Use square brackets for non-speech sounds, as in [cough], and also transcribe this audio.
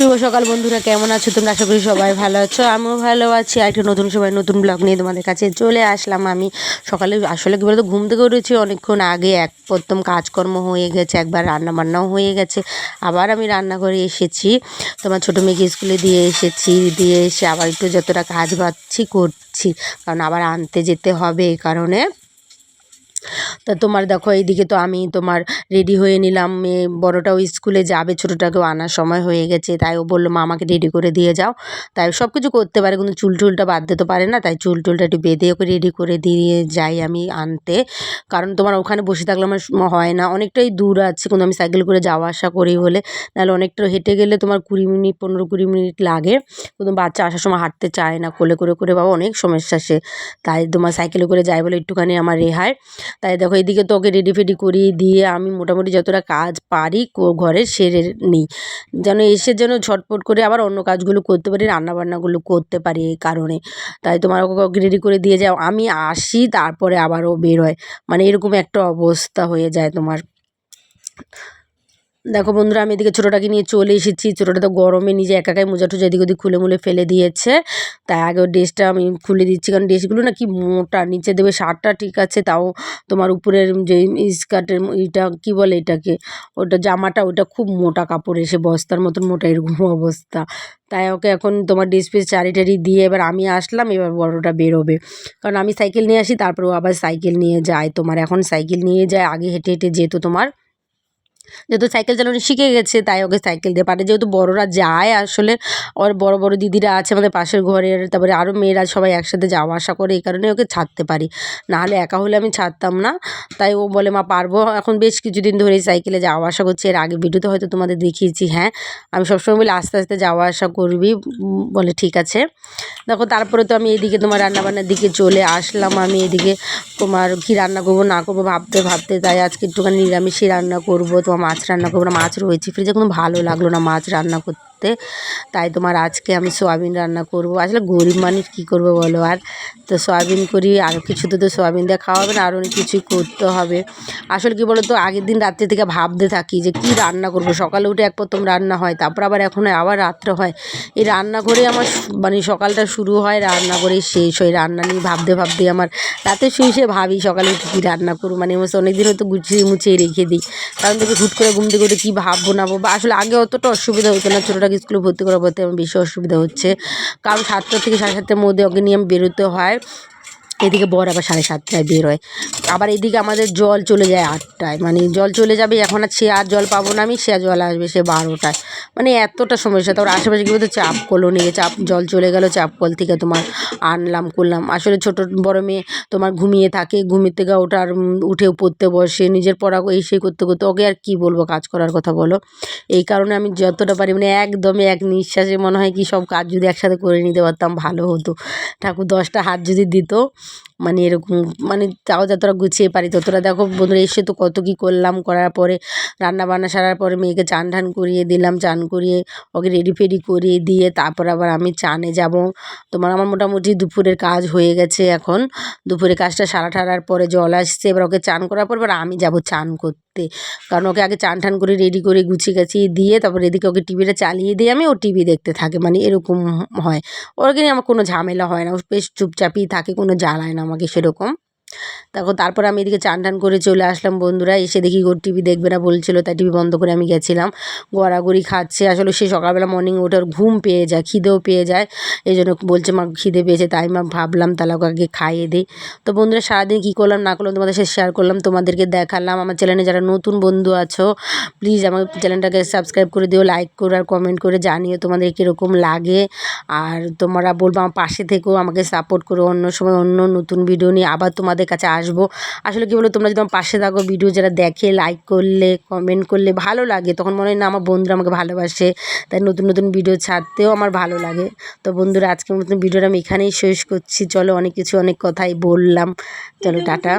শুভ সকাল বন্ধুরা, কেমন আছো তোমরা? আশা করি সবাই ভালো আছো, আমিও ভালো আছি। আর একটা নতুন সময়, নতুন ব্লগ নিয়ে তোমাদের কাছে চলে আসলাম আমি। সকালে আসলে কী বলতো, ঘুম থেকে উঠেছি অনেকক্ষণ আগে, এক প্রথম কাজকর্ম হয়ে গেছে, একবার রান্না বান্নাও হয়ে গেছে। আবার আমি রান্না করে এসেছি, তোমার ছোটো মেয়েকে স্কুলে দিয়ে এসেছি, দিয়ে এসে আবার একটু যতটা কাজ পাচ্ছি করছি। কারণ আবার আনতে যেতে হবে এই কারণে। তা তোমার দেখো, এইদিকে তো আমি তোমার রেডি হয়ে নিলাম। মেয়ে বড়োটাও স্কুলে যাবে, ছোটোটাকেও আনার সময় হয়ে গেছে। তাই ও বলল, মা, আমাকে রেডি করে দিয়ে যাও। তাই সব কিছু করতে পারে, কিন্তু চুল টুলটা বাঁধতে তো পারে না। তাই চুল টুলটা একটু বেঁধে ওকে রেডি করে দিয়ে যাই আমি আনতে। কারণ তোমার ওখানে বসে থাকলে আমার হয় না। অনেকটাই দূর আছে, কিন্তু আমি সাইকেল করে যাওয়া আসা করি বলে। নাহলে অনেকটা হেঁটে গেলে তোমার কুড়ি মিনিট, পনেরো কুড়ি মিনিট লাগে। কিন্তু বাচ্চা আসার সময় হাঁটতে চায় না। কোলে করে করে বাবা অনেক সমস্যা সে। তাই তোমার সাইকেলে করে যাই বলে একটুখানি আমার রেহাই। তাই দেখো এদিকে তো ওকে রেডি ফেডি করিয়ে দিয়ে আমি মোটামুটি যতটা কাজ পারি ঘরে সেরে নিই। যেন এসে যেন ঝটপট করে আবার অন্য কাজগুলো করতে পারি, রান্নাবান্নাগুলো করতে পারি এই কারণে। তাই তোমার ওকে ওকে রেডি করে দিয়ে যাও। আমি আসি, তারপরে আবারও বের হয়। মানে এরকম একটা অবস্থা হয়ে যায় তোমার। দেখো বন্ধুরা, আমি এদিকে ছোটোটাকে নিয়ে চলে এসেছি। ছোটোটা তো গরমে নিজে একা একাই মোজা টুজা এদিক ওদিক খুলে মুলে ফেলে দিয়েছে। তাই আগে ড্রেসটা আমি খুলে দিচ্ছি, কারণ ড্রেসগুলো না কি মোটা, নিচে দেবে শার্টটা ঠিক আছে, তাও তোমার উপরের যে স্কার্টের ইটা, কি বলে এটাকে, ওটা জামাটা, ওটা খুব মোটা কাপড় এসে বস্তার মতন মোটা এরকম [laughs] অবস্থা। তাই ওকে এখন তোমার ড্রেস ফ্রেস চারি টারি দিয়ে এবার আমি আসলাম, এবার বড়টা বেরোবে। কারণ আমি সাইকেল নিয়ে আসি, তারপরে ও আবার সাইকেল নিয়ে যায়। তোমার এখন সাইকেল নিয়ে যায়, আগে হেঁটে হেঁটে যেত তোমার যেহেতু সাইকেল চালানো শিখে গেছে, তাই ওকে সাইকেল দিয়ে পাঠায়। যেহেতু বড়রা যায় আসলে, ওর বড় বড় দিদিরা আছে আমাদের পাশের ঘরের, তারপরে আরও মেয়েরা সবাই একসাথে যাওয়া আসা করে, এই কারণে ওকে ছাড়তে পারি। নাহলে একা হলে আমি ছাড়তাম না। তাই ও বলে, মা, পারব। এখন বেশ কিছুদিন ধরেই সাইকেলে যাওয়া আসা করছে। এর আগে ভিডিওতে হয়তো তোমাদের দেখিয়েছি হ্যাঁ। আমি সবসময় বলি, আস্তে আস্তে যাওয়া আসা করবি। বলে, ঠিক আছে। দেখো, তারপরে তো আমি এদিকে তোমার রান্নাবান্নার দিকে চলে আসলাম। আমি এদিকে তোমার কি রান্না করব, না করব ভাবতে ভাবতে তাই আজকে একটুখানি নিরামিষই রান্না করব। তোমার মাছ রান্না করব মাছ রয়েছে। ফ্রিজে কোনো ভালো লাগল না মাছ রান্না করতে। তাই তোমার আজকে আমি সোয়াবিন রান্না করব। আসলে গরিব মানুষ কী করব বলো? আর তো সোয়াবিন করি, আর কিছুতে তো সোয়াবিন দিয়ে খাওয়া হবে না আরও অনেক কিছুই করতে হবে। আসলে কি বলো তো আগের দিন রাত্রে থেকে ভাবতে থাকি যে কি রান্না করব? সকালে উঠে এক প্রথম রান্না হয়, তারপর আবার এখন আবার রাত্রে হয়। এই রান্না করে আমার মানে সকালটা শুরু হয়, রান্না করে শেষ হয়। রান্না নিয়ে ভাবতে ভাবতে আমার রাতে শুয়ে শুয়ে ভাবি সকালে উঠে কী রান্না করব? মানে অনেক দিন হয়তো গুছিয়ে মুছিয়ে রেখে দিই। কারণ দেখি হুট করে ঘুম থেকে উঠে কী ভাববো না ভাববো? আসলে আগে অতটা অসুবিধা হতো না ছোটোটাকে স্কুলে ভর্তি করা বলতে আমার বেশি অসুবিধা হচ্ছে। কারণ সাতটা থেকে সাড়ে সাতটার মধ্যে ওকে নিয়ে বেরোতে হয়। এদিকে বর আবার সাড়ে সাতটায় বের হয় আবার এদিকে আমাদের জল চলে যায় আটটায়। মানে জল চলে যাবে, এখন আর সে আর জল পাবো না আমি, সে জল আসবে সে বারোটায়। মানে এতটা সমস্যা তারপর আশেপাশে কী বলতো চাপ কলও নিয়ে চাপ, জল চলে গেল, চাপ কল থেকে তোমার আনলাম, করলাম। আসলে ছোটো বড় মেয়ে তোমার ঘুমিয়ে থাকে ঘুমিয়ে থেকে ওটার উঠে পড়তে বসে, নিজের পড়া এই সেই করতে করতে। ওকে আর কি বলব কাজ করার কথা বলো? এই কারণে আমি যতটা পারি মানে একদমই এক নিঃশ্বাসে মনে হয় কি সব কাজ যদি একসাথে করে নিতে পারতাম, ভালো হতো। ঠাকুর দশটা হাত যদি দিত মানে এরকম মানে তাও যতটা গুছিয়ে পারি ততটা দেখো বন্ধুরা এসে তো কত কী করলাম, করার পরে রান্না বান্না সারার পরে মেয়েকে চান ঠান করিয়ে দিলাম, চান করিয়ে ওকে রেডি ফেডি করিয়ে দিয়ে তারপর আবার আমি চানে যাব। তোমার আমার মোটামুটি দুপুরের কাজ হয়ে গেছে এখন। দুপুরের কাজটা সারা ঠারার পরে জল আসছে, এবার ওকে চান করার পর এবার আমি যাব চান করতে। কারণ ওকে আগে চান টান করে রেডি করে গুছিয়ে গাছিয়ে দিয়ে তারপর এদিকে ওকে টিভিটা চালিয়ে দিয়ে আমি ও টিভি দেখতে থাকে। মানে এরকম হয়। ওকে নিয়ে আমার কোনো ঝামেলা হয় না। ও বেশ চুপচাপই থাকে, কোনো জ্বালায় না আমাকে সেরকম। দেখো তারপর আমি এদিকে চান টান করে চলে আসলাম বন্ধুরা। এসে দেখি ওর টিভি দেখবে না বলছিল, তাই টিভি বন্ধ করে আমি গেছিলাম। গড়াগড়ি খাচ্ছে, আসলে সে সকালবেলা মর্নিং ওঠে ঘুম পেয়ে যায়, খিদেও পেয়ে যায়। এই জন্য বলছে, মা, খিদে পেয়েছে, তাই মা, ভাবলাম তাহলে ওকে আগে খাইয়ে দিই। তো বন্ধুরা, সারাদিন কী করলাম, না করলাম তোমাদের সাথে শেয়ার করলাম, তোমাদেরকে দেখালাম। আমার চ্যানেলে যারা নতুন বন্ধু আছো প্লিজ আমার চ্যানেলটাকে সাবস্ক্রাইব করে দিও লাইক করো আর কমেন্ট করে জানিও তোমাদের কীরকম লাগে। আর তোমরা বলব, আমার পাশে থেকেও আমাকে সাপোর্ট করো অন্য সময় অন্য নতুন ভিডিও নিয়ে আবার তোমাদের কাছে আসব। আসলে কি বলো তোমরা যদি আমার পাশে থাকো ভিডিও যারা দেখে লাইক করলে কমেন্ট করলে ভালো লাগে। তখন মনে হয় না আমার বন্ধুরা আমাকে ভালোবাসে। তাই নতুন নতুন ভিডিও ছাড়তেও আমার ভালো লাগে। তো বন্ধুরা আজকে নতুন ভিডিওটা আমি এখানেই শেষ করছি। চলো অনেক কিছু, অনেক কথাই বললাম। চলো, টাটা।